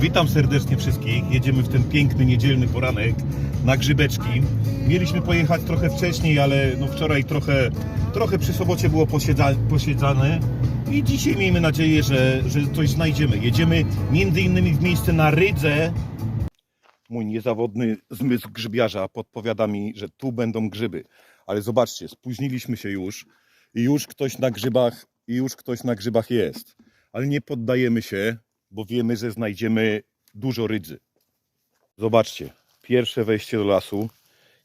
Witam serdecznie wszystkich. Jedziemy w ten piękny niedzielny poranek na grzybeczki. Mieliśmy pojechać trochę wcześniej, ale no wczoraj trochę, trochę przy sobocie było posiedza, posiedzane i dzisiaj miejmy nadzieję, że, że coś znajdziemy. Jedziemy między innymi w miejsce na Rydze. Mój niezawodny zmysł grzybiarza podpowiada mi, że tu będą grzyby. Ale zobaczcie, spóźniliśmy się już i już ktoś na grzybach, i już ktoś na grzybach jest. Ale nie poddajemy się, bo wiemy, że znajdziemy dużo rydzy. Zobaczcie, pierwsze wejście do lasu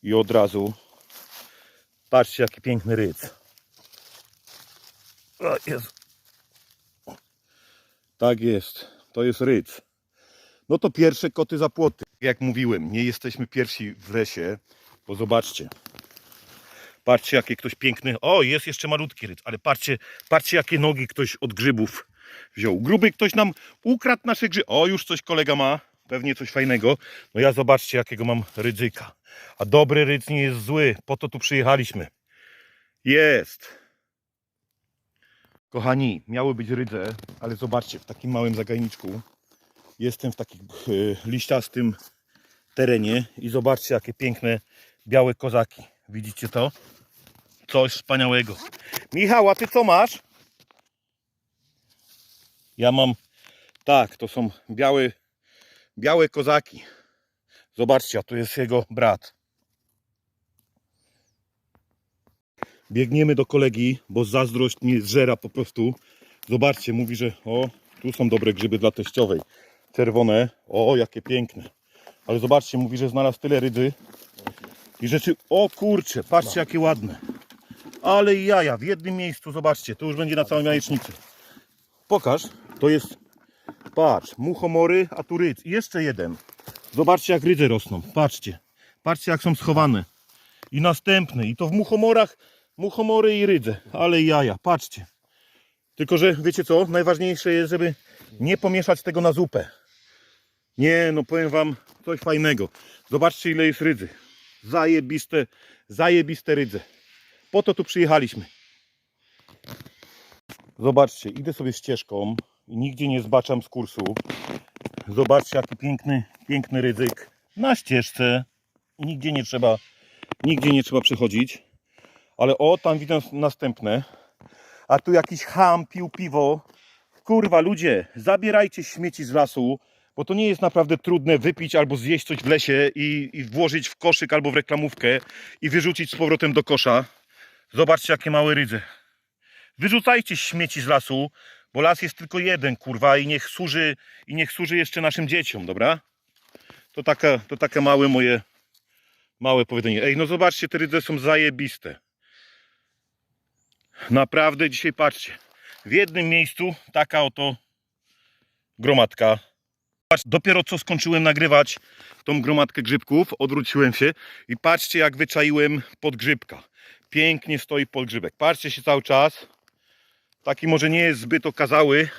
i od razu patrzcie jaki piękny rydz. O, Jezu. Tak jest, to jest rydz. No to pierwsze koty za płoty. Jak mówiłem, nie jesteśmy pierwsi w lesie, bo zobaczcie. Patrzcie, jakie ktoś piękny. O, jest jeszcze malutki rydz, ale patrzcie, patrzcie, jakie nogi ktoś od grzybów wziął. Gruby ktoś nam ukradł nasze grzyby. O, już coś kolega ma. Pewnie coś fajnego. No ja zobaczcie, jakiego mam rydzyka. A dobry rydz nie jest zły. Po to tu przyjechaliśmy. Jest. Kochani, miały być rydze, ale zobaczcie, w takim małym zagajniczku jestem w takim e, liściastym terenie i zobaczcie, jakie piękne białe kozaki. Widzicie to? Coś wspaniałego. Michał, a ty co masz? Ja mam, tak, to są białe, białe kozaki. Zobaczcie, a tu jest jego brat. Biegniemy do kolegi, bo zazdrość mnie zżera po prostu. Zobaczcie, mówi, że o, tu są dobre grzyby dla teściowej. Czerwone, o, jakie piękne. Ale zobaczcie, mówi, że znalazł tyle rydzy. I rzeczy, o kurcze, patrzcie jakie ładne. Ale jaja, w jednym miejscu, zobaczcie, to już będzie na całym jajecznicy. Pokaż, to jest, patrz, muchomory, a tu rydz. I jeszcze jeden. Zobaczcie jak rydze rosną, patrzcie. Patrzcie jak są schowane. I następny, i to w muchomorach, muchomory i rydze. Ale jaja, patrzcie. Tylko, że wiecie co, najważniejsze jest, żeby nie pomieszać tego na zupę. Nie, no powiem wam coś fajnego. Zobaczcie ile jest rydzy. Zajebiste, zajebiste rydze. Po to tu przyjechaliśmy. Zobaczcie, idę sobie ścieżką i nigdzie nie zbaczam z kursu. Zobaczcie, jaki piękny, piękny rydzyk na ścieżce. Nigdzie nie trzeba, nigdzie nie trzeba przechodzić. Ale o, tam widzę następne. A tu jakiś ham pił piwo. Kurwa, ludzie, zabierajcie śmieci z lasu, bo to nie jest naprawdę trudne wypić albo zjeść coś w lesie i, i włożyć w koszyk albo w reklamówkę i wyrzucić z powrotem do kosza. Zobaczcie, jakie małe rydze. Wyrzucajcie śmieci z lasu, bo las jest tylko jeden, kurwa, i niech służy, i niech służy jeszcze naszym dzieciom, dobra? To takie, to takie małe moje, małe powiedzenie. Ej, no zobaczcie, te rydze są zajebiste. Naprawdę dzisiaj patrzcie. W jednym miejscu taka oto gromadka. Patrz, dopiero co skończyłem nagrywać tą gromadkę grzybków, odwróciłem się i patrzcie jak wyczaiłem podgrzybka. Pięknie stoi podgrzybek. Patrzcie się cały czas. Taki może nie jest zbyt okazały,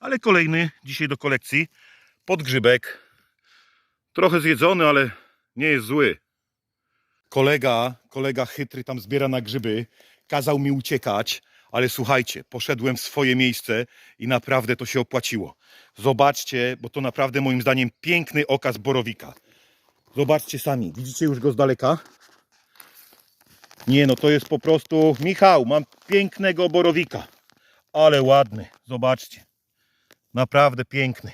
ale kolejny dzisiaj do kolekcji. Podgrzybek. Trochę zjedzony, ale nie jest zły. Kolega, kolega chytry tam zbiera na grzyby. Kazał mi uciekać, ale słuchajcie, poszedłem w swoje miejsce i naprawdę to się opłaciło. Zobaczcie, bo to naprawdę moim zdaniem piękny okaz borowika. Zobaczcie sami, widzicie już go z daleka? Nie no, to jest po prostu... Michał, mam pięknego borowika. Ale ładny, zobaczcie. Naprawdę piękny.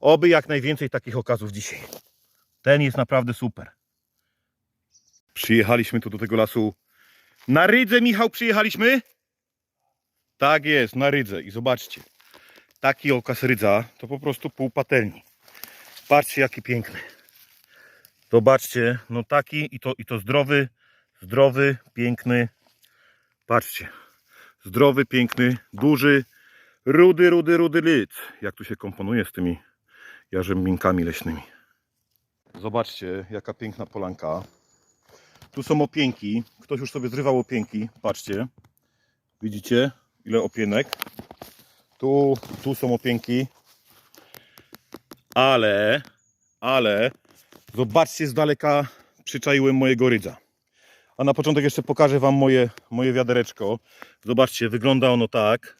Oby jak najwięcej takich okazów dzisiaj. Ten jest naprawdę super. Przyjechaliśmy tu do tego lasu. Na Rydze, Michał, przyjechaliśmy? Tak jest, na Rydze. I zobaczcie. Taki okaz rydza to po prostu pół patelni. Patrzcie, jaki piękny. Zobaczcie, no taki i to, i to zdrowy, zdrowy, piękny. Patrzcie. Zdrowy, piękny, duży, rudy, rudy, rudy lyd. Jak tu się komponuje z tymi jarzębinkami leśnymi. Zobaczcie, jaka piękna polanka. Tu są opięki. Ktoś już sobie zrywał opięki. Patrzcie. Widzicie, ile opienek. Tu, tu są opięki. Ale, ale, zobaczcie z daleka przyczaiłem mojego rydza. A na początek jeszcze pokażę Wam moje, moje wiadereczko. Zobaczcie, wygląda ono tak.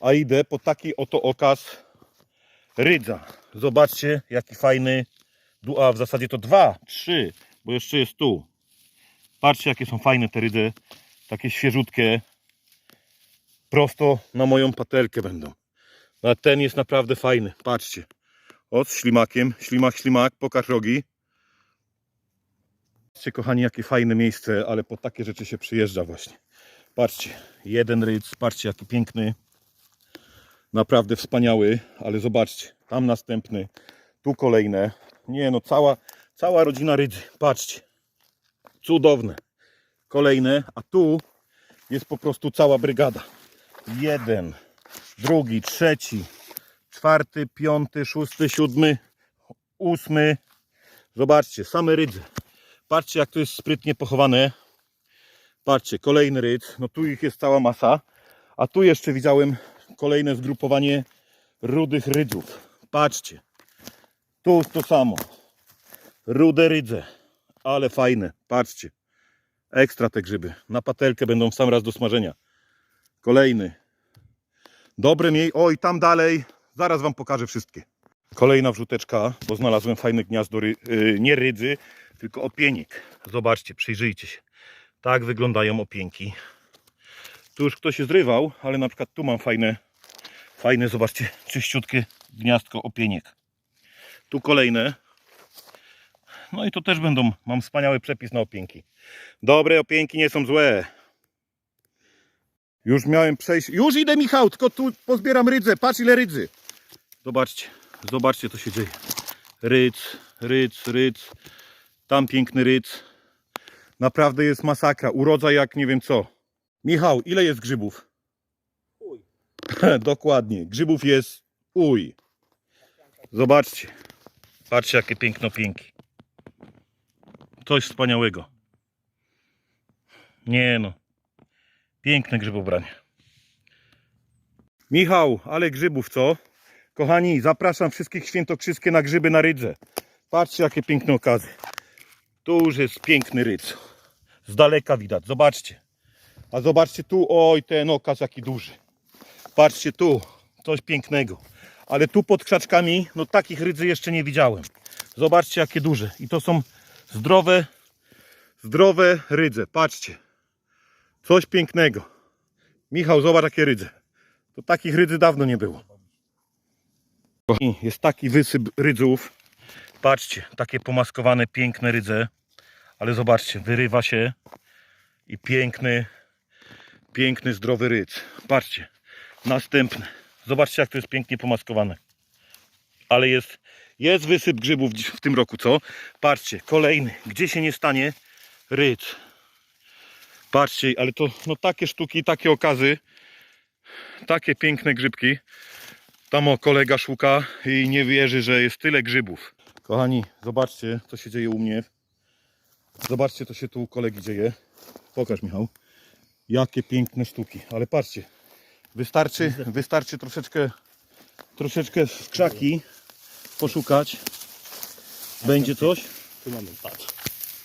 A idę po taki oto okaz Rydza. Zobaczcie, jaki fajny. A w zasadzie to dwa, trzy, bo jeszcze jest tu. Patrzcie, jakie są fajne te rydze. Takie świeżutkie. Prosto na moją patelkę będą. A ten jest naprawdę fajny. Patrzcie. O, z ślimakiem. Ślimak, ślimak, pokaż rogi. Patrzcie, kochani, jakie fajne miejsce, ale po takie rzeczy się przyjeżdża właśnie. Patrzcie, jeden rydz, patrzcie, jaki piękny. Naprawdę wspaniały, ale zobaczcie, tam następny, tu kolejne. Nie no, cała, cała rodzina rydzy, patrzcie. Cudowne. Kolejne, a tu jest po prostu cała brygada. Jeden, drugi, trzeci, czwarty, piąty, szósty, siódmy, ósmy. Zobaczcie, same rydzy. Patrzcie, jak to jest sprytnie pochowane. Patrzcie, kolejny rydz. No tu ich jest cała masa. A tu jeszcze widziałem kolejne zgrupowanie rudych rydzów. Patrzcie. Tu to samo. Rude rydze. Ale fajne. Patrzcie. Ekstra te grzyby. Na patelkę będą w sam raz do smażenia. Kolejny. Dobre miej. Oj, tam dalej. Zaraz wam pokażę wszystkie. Kolejna wrzuteczka, bo znalazłem fajne gniazdo, ry, yy, nie rydzy, tylko opienik. Zobaczcie, przyjrzyjcie się. Tak wyglądają opienki. Tu już ktoś się zrywał, ale na przykład tu mam fajne, fajne, zobaczcie, czyściutkie gniazdko opieniek. Tu kolejne. No i to też będą, mam wspaniały przepis na opienki. Dobre opienki nie są złe. Już miałem przejść, już idę Michał, tylko tu pozbieram rydzę, patrz ile rydzy. Zobaczcie, zobaczcie co się dzieje. Rydz, rydz, rydz. Tam piękny rydz. Naprawdę jest masakra. Urodza jak nie wiem co. Michał, ile jest grzybów? Uj. Dokładnie. Grzybów jest uj. Zobaczcie. Patrzcie jakie piękno pięki. Coś wspaniałego. Nie no. Piękne grzybobranie. Michał, ale grzybów co? Kochani, zapraszam wszystkich świętokrzyskie na grzyby na rydze. Patrzcie jakie piękne okazy. Tu już jest piękny rydz. Z daleka widać, zobaczcie. A zobaczcie tu, oj ten okaz jaki duży. Patrzcie tu, coś pięknego. Ale tu pod krzaczkami, no takich rydzy jeszcze nie widziałem. Zobaczcie jakie duże. I to są zdrowe, zdrowe rydze. Patrzcie. Coś pięknego. Michał, zobacz jakie rydze. To takich rydzy dawno nie było. Jest taki wysyp rydzów. Patrzcie, takie pomaskowane, piękne rydze. Ale zobaczcie, wyrywa się i piękny, piękny, zdrowy rydz. Patrzcie, następny. Zobaczcie, jak to jest pięknie pomaskowane. Ale jest, jest wysyp grzybów w tym roku, co? Patrzcie, kolejny. Gdzie się nie stanie? Rydz. Patrzcie, ale to no, takie sztuki, takie okazy, takie piękne grzybki. Tam o kolega szuka i nie wierzy, że jest tyle grzybów. Kochani, zobaczcie, co się dzieje u mnie. Zobaczcie, co się tu u kolegi dzieje. Pokaż, Michał. Jakie piękne sztuki. Ale patrzcie, wystarczy, wystarczy troszeczkę, troszeczkę w krzaki poszukać. Będzie coś. Tu mamy, patrz.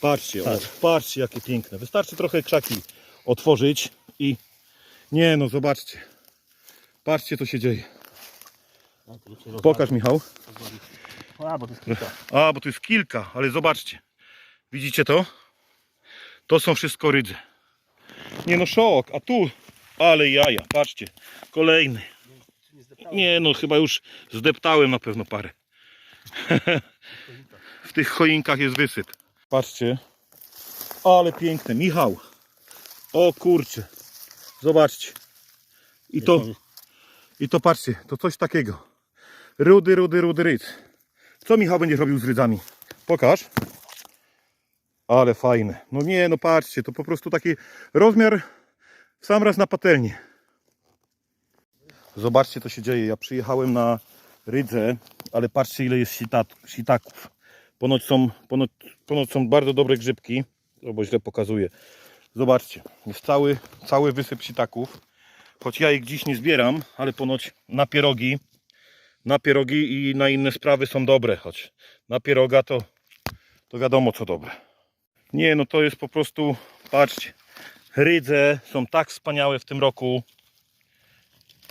Patrzcie, o, Patrz. patrzcie jakie piękne. Wystarczy trochę krzaki otworzyć i nie no, zobaczcie. Patrzcie co się dzieje. Pokaż Michał. rozwali. A, bo to jest kilka. A, bo tu jest kilka, ale zobaczcie. Widzicie to? To są wszystko rydze. Nie no, szok. A tu, ale jaja, patrzcie. Kolejny. Nie no, chyba już zdeptałem na pewno parę. W tych choinkach jest wysyp. Patrzcie. Ale piękne. Michał. O kurczę. Zobaczcie. I to, i to patrzcie, to coś takiego. Rudy, rudy, rudy rydz. Co Michał będziesz robił z rydzami? Pokaż. Ale fajne. No nie, no patrzcie, to po prostu taki rozmiar w sam raz na patelnię. Zobaczcie, co się dzieje. Ja przyjechałem na Rydze, ale patrzcie, ile jest sitaków. Ponoć są, ponoć, ponoć są bardzo dobre grzybki. Albo źle pokazuję. Zobaczcie, jest cały, cały wysyp sitaków. Choć ja ich dziś nie zbieram, ale ponoć na pierogi, na pierogi i na inne sprawy są dobre. Choć na pieroga to, to wiadomo, co dobre. Nie, no to jest po prostu, patrzcie, rydze są tak wspaniałe w tym roku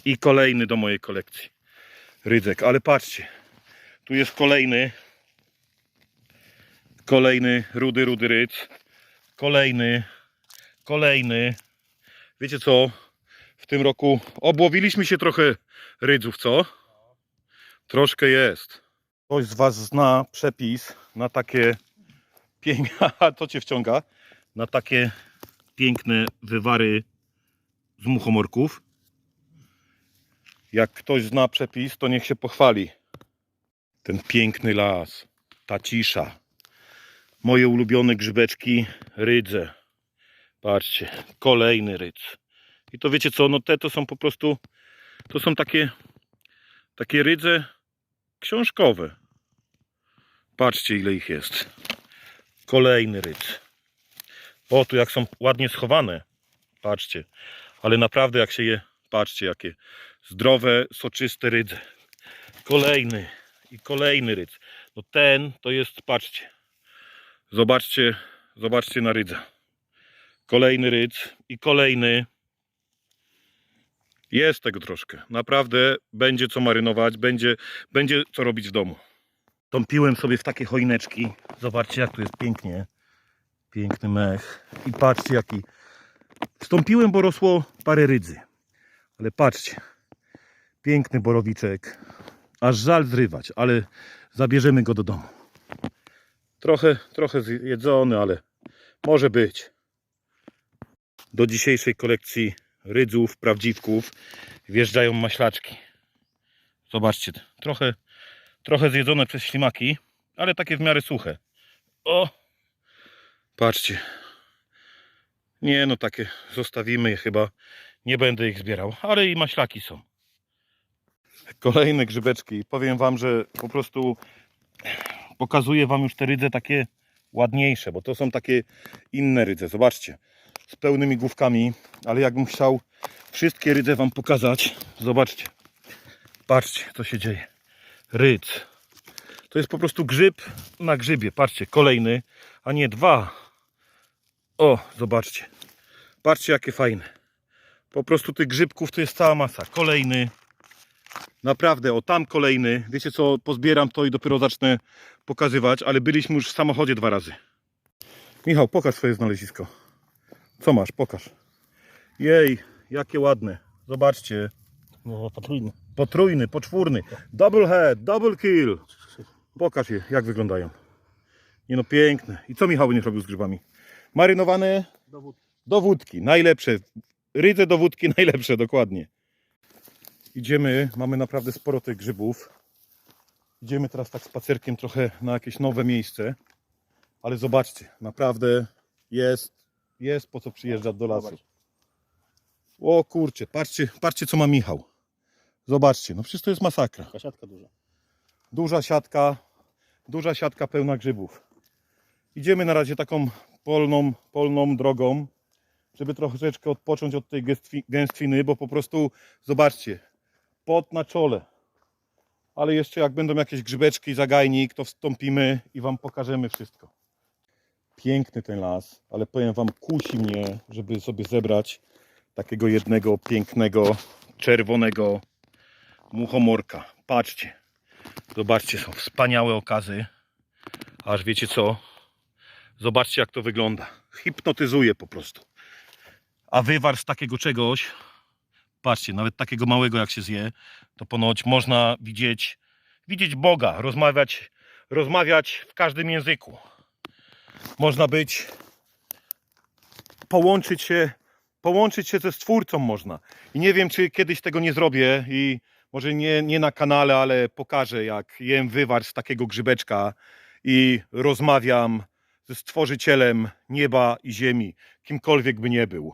i kolejny do mojej kolekcji. rydzek. Ale patrzcie, tu jest kolejny, kolejny rudy, rudy rydz. Kolejny, kolejny. Wiecie co? W tym roku obłowiliśmy się trochę rydzów, co? Troszkę jest. Ktoś z Was zna przepis na takie piękne, co Cię wciąga? Na takie piękne wywary z muchomorków. Jak ktoś zna przepis, to niech się pochwali. Ten piękny las, ta cisza. Moje ulubione grzybeczki, rydze. Patrzcie, kolejny rydz. I to wiecie co, no te to są po prostu, to są takie, takie rydze książkowe. Patrzcie ile ich jest. Kolejny rydz. O, tu jak są ładnie schowane. Patrzcie. Ale naprawdę jak się je, patrzcie jakie zdrowe, soczyste rydze. Kolejny i kolejny rydz. No ten to jest, patrzcie. Zobaczcie, zobaczcie na rydza. Kolejny rydz i kolejny. Jest tego troszkę. Naprawdę będzie co marynować, będzie, będzie co robić w domu. Tąpiłem sobie w takie choineczki. Zobaczcie jak tu jest pięknie. Piękny mech. I patrzcie jaki. Wstąpiłem, bo rosło parę rydzy. Ale patrzcie. Piękny borowiczek. Aż żal zrywać, ale zabierzemy go do domu. Trochę, trochę zjedzony, ale może być. Do dzisiejszej kolekcji rydzów, prawdziwków wjeżdżają maślaczki. Zobaczcie, trochę, trochę zjedzone przez ślimaki, ale takie w miarę suche. O! Patrzcie. Nie no, takie zostawimy je chyba. Nie będę ich zbierał, ale i maślaki są. Kolejne grzybeczki. Powiem wam, że po prostu pokazuję wam już te rydze takie ładniejsze, bo to są takie inne rydze. Zobaczcie, z pełnymi główkami, ale jakbym chciał wszystkie rydze wam pokazać, zobaczcie. Patrzcie, co się dzieje. Rydz. To jest po prostu grzyb na grzybie. Patrzcie, kolejny, a nie dwa. O, zobaczcie. Patrzcie, jakie fajne. Po prostu tych grzybków to jest cała masa. Kolejny. Naprawdę, o tam kolejny. Wiecie co, pozbieram to i dopiero zacznę pokazywać, ale byliśmy już w samochodzie dwa razy. Michał, pokaż swoje znalezisko. Co masz? Pokaż. Jej, jakie ładne. Zobaczcie. No, potrójny. Potrójny, poczwórny. Double head, double kill. Pokaż je, jak wyglądają. Nie no, piękne. I co Michał będziesz robił z grzybami? Marynowane Dowód. do wódki, najlepsze. Rydze do wódki, najlepsze, dokładnie. Idziemy, mamy naprawdę sporo tych grzybów. Idziemy teraz tak spacerkiem trochę na jakieś nowe miejsce. Ale zobaczcie, naprawdę jest, jest po co przyjeżdżać do lasu. O kurczę, patrzcie, patrzcie co ma Michał. Zobaczcie, no przecież to jest masakra. Taka siatka duża. Duża siatka, duża siatka pełna grzybów. Idziemy na razie taką polną, polną drogą, żeby troszeczkę odpocząć od tej gęstwi- gęstwiny, bo po prostu zobaczcie, pot na czole. Ale jeszcze jak będą jakieś grzybeczki, zagajnik, to wstąpimy i Wam pokażemy wszystko. Piękny ten las, ale powiem Wam, kusi mnie, żeby sobie zebrać takiego jednego pięknego, czerwonego muchomorka. Patrzcie. Zobaczcie, są wspaniałe okazy. Aż wiecie co? Zobaczcie, jak to wygląda. Hipnotyzuje po prostu. A wywar z takiego czegoś, patrzcie, nawet takiego małego jak się zje, to ponoć można widzieć, widzieć Boga, rozmawiać, rozmawiać w każdym języku. Można być, połączyć się, połączyć się ze Stwórcą można. I nie wiem, czy kiedyś tego nie zrobię i może nie, nie na kanale, ale pokażę, jak jem wywar z takiego grzybeczka i rozmawiam ze Stworzycielem nieba i ziemi, kimkolwiek by nie był.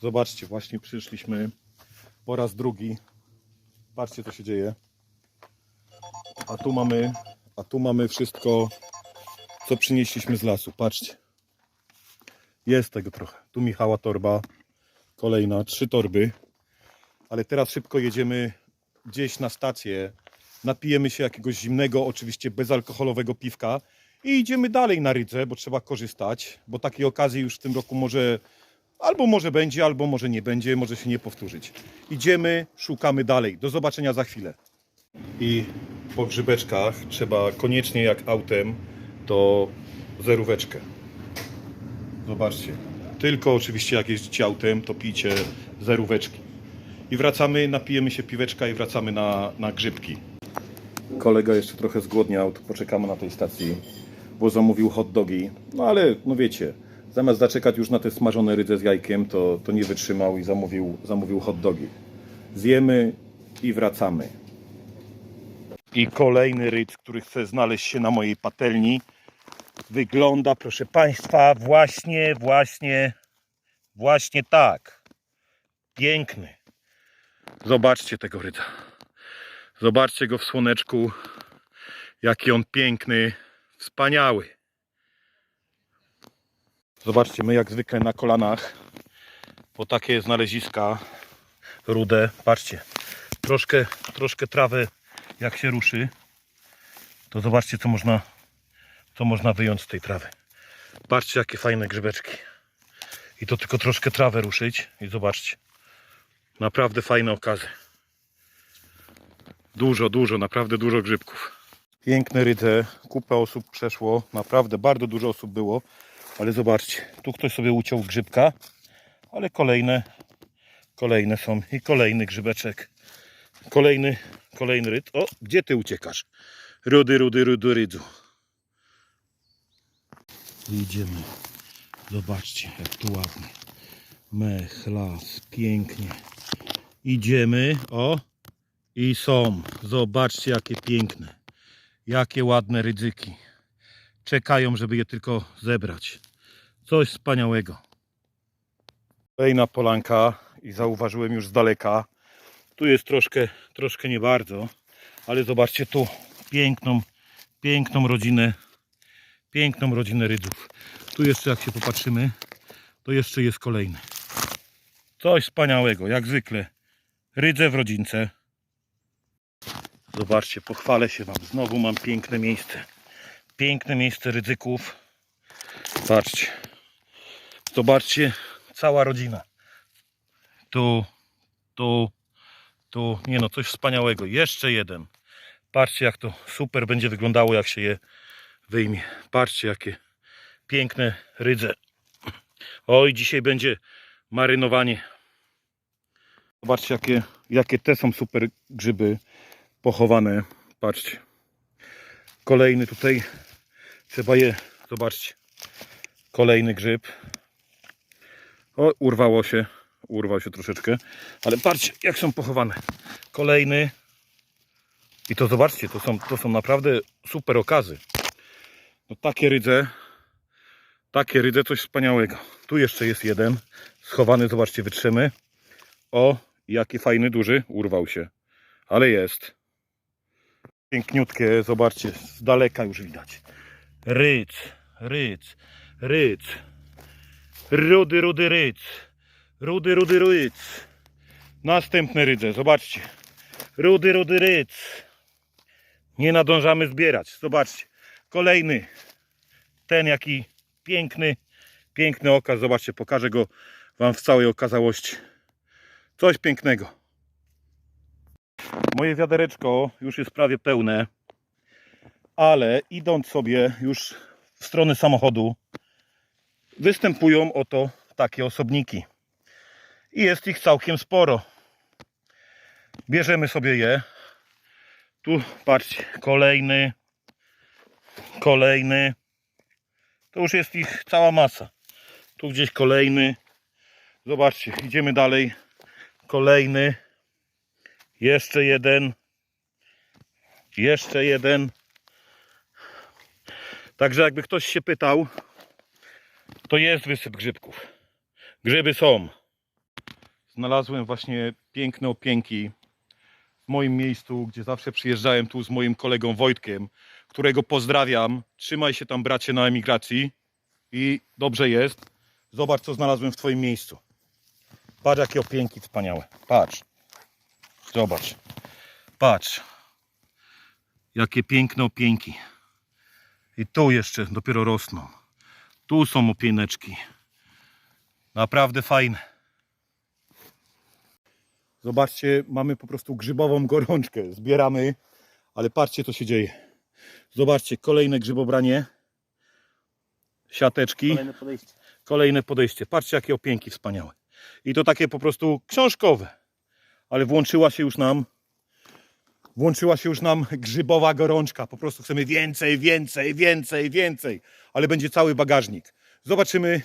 Zobaczcie, właśnie przyszliśmy po raz drugi. Patrzcie, co się dzieje. A tu mamy, a tu mamy wszystko, co przynieśliśmy z lasu. Patrzcie. Jest tego trochę. Tu Michała torba, kolejna, trzy torby. Ale teraz szybko jedziemy gdzieś na stację. Napijemy się jakiegoś zimnego, oczywiście bezalkoholowego piwka i idziemy dalej na rydze, bo trzeba korzystać, bo takiej okazji już w tym roku może Albo może będzie, albo może nie będzie, może się nie powtórzyć. Idziemy, szukamy dalej. Do zobaczenia za chwilę. I po grzybeczkach trzeba koniecznie jak autem to zeróweczkę. Zobaczcie. Tylko oczywiście jak jeździcie autem, to pijcie zeróweczki. I wracamy, napijemy się piweczka i wracamy na, na grzybki. Kolega jeszcze trochę zgłodniał, to poczekamy na tej stacji, bo zamówił hot dogi. No ale, no wiecie, zamiast zaczekać już na te smażone rydze z jajkiem, to, to nie wytrzymał i zamówił, zamówił hot dogi. Zjemy i wracamy. I kolejny rydz, który chce znaleźć się na mojej patelni, wygląda, proszę Państwa, właśnie, właśnie, właśnie tak. Piękny. Zobaczcie tego rydza. Zobaczcie go w słoneczku. Jaki on piękny, wspaniały. Zobaczcie, my jak zwykle na kolanach po takie znaleziska rude. Patrzcie, troszkę, troszkę trawę jak się ruszy, to zobaczcie co można, co można wyjąć z tej trawy. Patrzcie jakie fajne grzybeczki. I to tylko troszkę trawę ruszyć i zobaczcie. Naprawdę fajne okazy. Dużo, dużo, naprawdę dużo grzybków. Piękne rydze, kupę osób przeszło, naprawdę bardzo dużo osób było, ale zobaczcie, tu ktoś sobie uciął grzybka, ale kolejne, kolejne są i kolejny grzybeczek, kolejny, kolejny ryd. O, gdzie ty uciekasz? Rudy, rudy, rudy, rydzu. Idziemy. Zobaczcie, jak tu ładnie. Mech, las, pięknie. Idziemy, o, i są. Zobaczcie, jakie piękne. Jakie ładne rydzyki. Czekają, żeby je tylko zebrać. Coś wspaniałego. Kolejna polanka i zauważyłem już z daleka. Tu jest troszkę, troszkę nie bardzo, ale zobaczcie tu piękną, piękną rodzinę, piękną rodzinę rydzów. Tu jeszcze jak się popatrzymy, to jeszcze jest kolejny. Coś wspaniałego, jak zwykle. Rydze w rodzince. Zobaczcie, pochwalę się Wam. Znowu mam piękne miejsce. Piękne miejsce rydzyków. Patrzcie. Zobaczcie, cała rodzina. Tu, tu, tu. Nie no, coś wspaniałego. Jeszcze jeden. Patrzcie, jak to super będzie wyglądało, jak się je wyjmie. Patrzcie, jakie piękne rydze. Oj, dzisiaj będzie marynowanie. Zobaczcie, jakie, jakie te są super grzyby pochowane. Patrzcie. Kolejny tutaj. Trzeba je, zobaczcie. Kolejny grzyb. O, urwało się. Urwał się troszeczkę. Ale patrzcie, jak są pochowane. Kolejny. I to zobaczcie, to są, to są naprawdę super okazy. No takie rydze. Takie rydze, coś wspaniałego. Tu jeszcze jest jeden. Schowany, zobaczcie, wytrzymy. O, jaki fajny, duży. Urwał się. Ale jest. Piękniutkie, zobaczcie, z daleka już widać. Ryc, ryc, ryc. Rudy, rudy ryc. Rudy, rudy ryc. Następne rydze, zobaczcie. Rudy, rudy ryc. Nie nadążamy zbierać. Zobaczcie. Kolejny. Ten jaki piękny, piękny okaz. Zobaczcie, pokażę go Wam w całej okazałości. Coś pięknego. Moje wiadereczko już jest prawie pełne, ale idąc sobie już w stronę samochodu, występują oto takie osobniki. I jest ich całkiem sporo. Bierzemy sobie je. Tu patrzcie, kolejny, kolejny. To już jest ich cała masa. Tu gdzieś kolejny. Zobaczcie, idziemy dalej. Kolejny. Jeszcze jeden. Jeszcze jeden. Także jakby ktoś się pytał, to jest wysyp grzybków. Grzyby są. Znalazłem właśnie piękne opięki w moim miejscu, gdzie zawsze przyjeżdżałem tu z moim kolegą Wojtkiem, którego pozdrawiam. Trzymaj się tam bracie na emigracji i dobrze jest. Zobacz co znalazłem w twoim miejscu. Patrz jakie opięki wspaniałe. Patrz. Zobacz. Patrz. Jakie piękne opięki. I tu jeszcze dopiero rosną. Tu są opieneczki. Naprawdę fajne. Zobaczcie, mamy po prostu grzybową gorączkę. Zbieramy, ale patrzcie co się dzieje. Zobaczcie, kolejne grzybobranie. Siateczki. Kolejne podejście. Kolejne podejście. Patrzcie, jakie opięki wspaniałe. I to takie po prostu książkowe. Ale włączyła się już nam włączyła się już nam grzybowa gorączka. Po prostu chcemy więcej, więcej, więcej, więcej. Ale będzie cały bagażnik. Zobaczymy,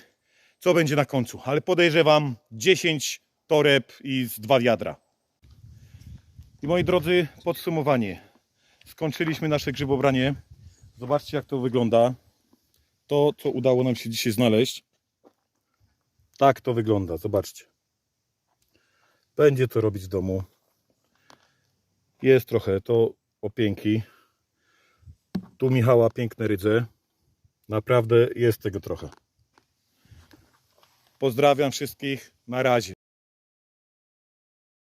co będzie na końcu. Ale podejrzewam 10 toreb i z dwa wiadra. I moi drodzy, podsumowanie. Skończyliśmy nasze grzybobranie. Zobaczcie, jak to wygląda. To, co udało nam się dzisiaj znaleźć. Tak to wygląda, zobaczcie. Będzie to robić w domu. Jest trochę to opięki. Tu Michała piękne rydze. Naprawdę jest tego trochę. Pozdrawiam wszystkich. Na razie.